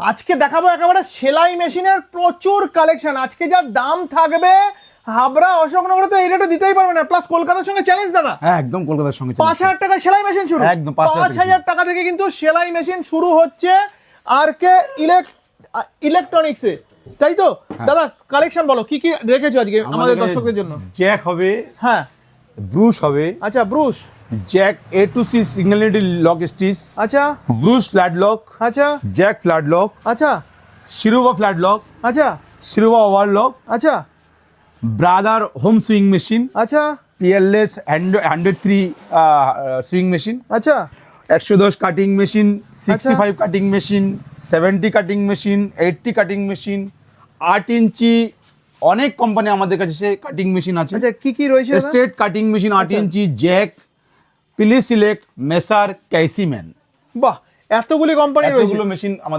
আজকে দেখাবো একেবারে সেলাই মেশিনের প্রচুর কালেকশন আজকে যা দাম থাকবে হাবড়া অশোকনগরে তো এই রেটে দিতেই পারবে না। প্লাস কলকাতার সঙ্গে চ্যালেঞ্জ দাদা। হ্যাঁ একদম কলকাতার সঙ্গে পাঁচ হাজার টাকা সেলাই মেশিন শুরু। একদম, পাঁচ হাজার টাকা। থেকে কিন্তু সেলাই মেশিন শুরু হচ্ছে আর কে ইলেকট্রনিক্সে তাই তো? হ্যাঁ। দাদা কালেকশন বলো কি কি রেখেছো আজকে আমাদের দর্শকদের জন্য? জ্যাক হবে হ্যাঁ। ব্রুশ হবে। আচ্ছা brush Jack A two C সিগন্যালিটি লক স্টিচ আচ্ছা। ব্রুশ ফ্ল্যাট লক আচ্ছা। জ্যাক ফ্ল্যাট লক আচ্ছা। শিরোভা ফ্ল্যাট লক আচ্ছা। শিরোভা ওভার লক আচ্ছা। ব্রাদার হোম সুইং মেশিন আচ্ছা। PLS hundred three sewing machine আচ্ছা। একশো দশ cutting machine sixty five cutting machine seventy cutting machine eighty cutting machine আট ইঞ্চি অনেক কোম্পানি আমাদের কাছে সে কাটিং মেশিন আছে। আচ্ছা কি কি রয়েছে দাদা? স্ট্রেট কাটিং মেশিন আট আচ্ছা। ইঞ্চি জ্যাক প্লি সিলেক্ট মেসার ক্যাসিম্যান বাহ এতগুলি কোম্পানি রয়েছে। মেশিন আমাদের